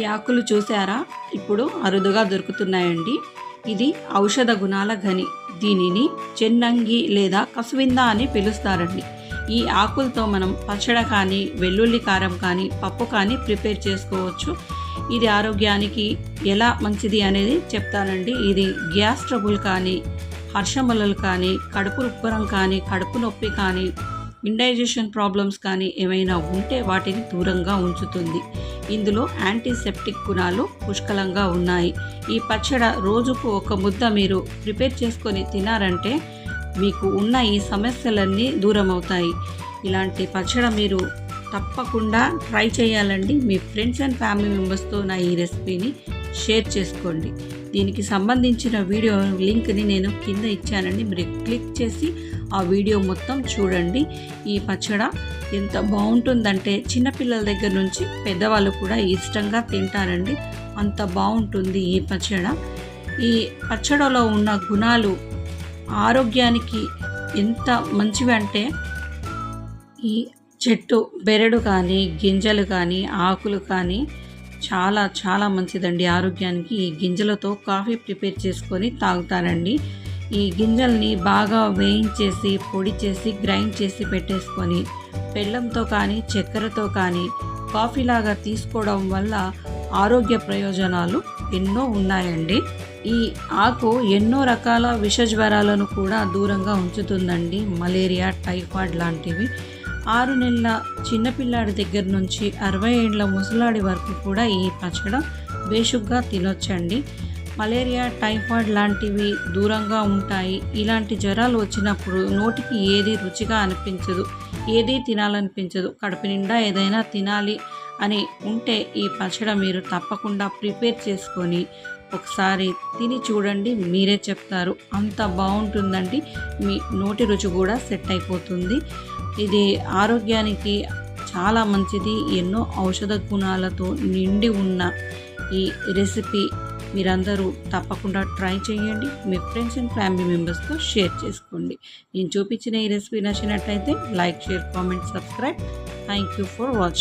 ఈ ఆకులు చూసారా? ఇప్పుడు అరుదుగా దొరుకుతున్నాయండి. ఇది ఔషధ గుణాల గని దీనిని చెన్నంగి లేదా కసువింద అని పిలుస్తారండి. ఈ ఆకులతో మనం పచ్చడ కానీ వెల్లుల్లి కారం కానీ పప్పు కానీ ప్రిపేర్ చేసుకోవచ్చు. ఇది ఆరోగ్యానికి ఎలా మంచిది అనేది చెప్తానండి. ఇది గ్యాస్ ట్రబుల్ కానీ హర్షమలలు కానీ కడుపు ఉబ్బరం కానీ కడుపు నొప్పి కానీ ఇండైజెషన్ ప్రాబ్లమ్స్ కానీ ఏమైనా ఉంటే వాటిని దూరంగా ఉంచుతుంది. ఇందులో యాంటీసెప్టిక్ గుణాలు పుష్కలంగా ఉన్నాయి. ఈ పచ్చడ రోజుకు ఒక ముద్ద మీరు ప్రిపేర్ చేసుకొని తినారంటే మీకు ఉన్న ఈ సమస్యలన్నీ దూరం అవుతాయి ఇలాంటి పచ్చడ మీరు తప్పకుండా ట్రై చేయాలండి. మీ ఫ్రెండ్స్ అండ్ ఫ్యామిలీ మెంబర్స్తో నా ఈ రెసిపీని షేర్ చేసుకోండి. దీనికి సంబంధించిన వీడియో లింక్ని నేను కింద ఇచ్చానండి. మీరు క్లిక్ చేసి ఆ వీడియో మొత్తం చూడండి. ఈ పచ్చడ ఎంత బాగుంటుందంటే చిన్నపిల్లల దగ్గర నుంచి పెద్దవాళ్ళు కూడా ఇష్టంగా తింటారండి. అంత బాగుంటుంది ఈ పచ్చడ. ఈ పచ్చడలో ఉన్న గుణాలు ఆరోగ్యానికి ఎంత మంచివి అంటే ఈ చెట్టు బెరడు కానీ గింజలు కానీ ఆకులు కానీ చాలా చాలా మంచిదండి. ఆరోగ్యానికి ఈ గింజలతో కాఫీ ప్రిపేర్ చేసుకొని తాగుతారండి. ఈ గింజల్ని బాగా వేయించేసి పొడి చేసి గ్రైండ్ చేసి పెట్టేసుకొని బెల్లంతో కానీ చక్కెరతో కానీ కాఫీలాగా తీసుకోవడం వల్ల ఆరోగ్య ప్రయోజనాలు ఎన్నో ఉన్నాయండి. ఈ ఆకు ఎన్నో రకాల విష జ్వరాలను కూడా దూరంగా ఉంచుతుందండి. మలేరియా టైఫాయిడ్ లాంటివి. ఆరు నెలల చిన్నపిల్లాడి దగ్గర నుంచి అరవై ఏళ్ళ ముసలాడి వరకు కూడా ఈ పచ్చడం బేషుగ్గా తినొచ్చండి. మలేరియా టైఫాయిడ్ లాంటివి దూరంగా ఉంటాయి. ఇలాంటి జ్వరాలు వచ్చినప్పుడు నోటికి ఏది రుచిగా అనిపించదు ఏది తినాలనిపించదు. కడుపు నిండా ఏదైనా తినాలి అని ఉంటే ఈ పచ్చడి మీరు తప్పకుండా ప్రిపేర్ చేసుకొని ఒకసారి తిని చూడండి మీరే చెప్తారు. అంత బాగుంటుందండి. మీ నోటి రుచి కూడా సెట్ అయిపోతుంది. ఇది ఆరోగ్యానికి చాలా మంచిది. ఎన్నో ఔషధ గుణాలతో నిండి ఉన్న ఈ రెసిపీ. మీరందరూ తప్పకుండా ట్రై చేయండి. మీ ఫ్రెండ్స్ అండ్ ఫ్యామిలీ మెంబర్స్తో షేర్ చేసుకోండి. నేను చూపించిన ఈ రెసిపీ నచ్చినట్లయితే like share comment subscribe. Thank you for watching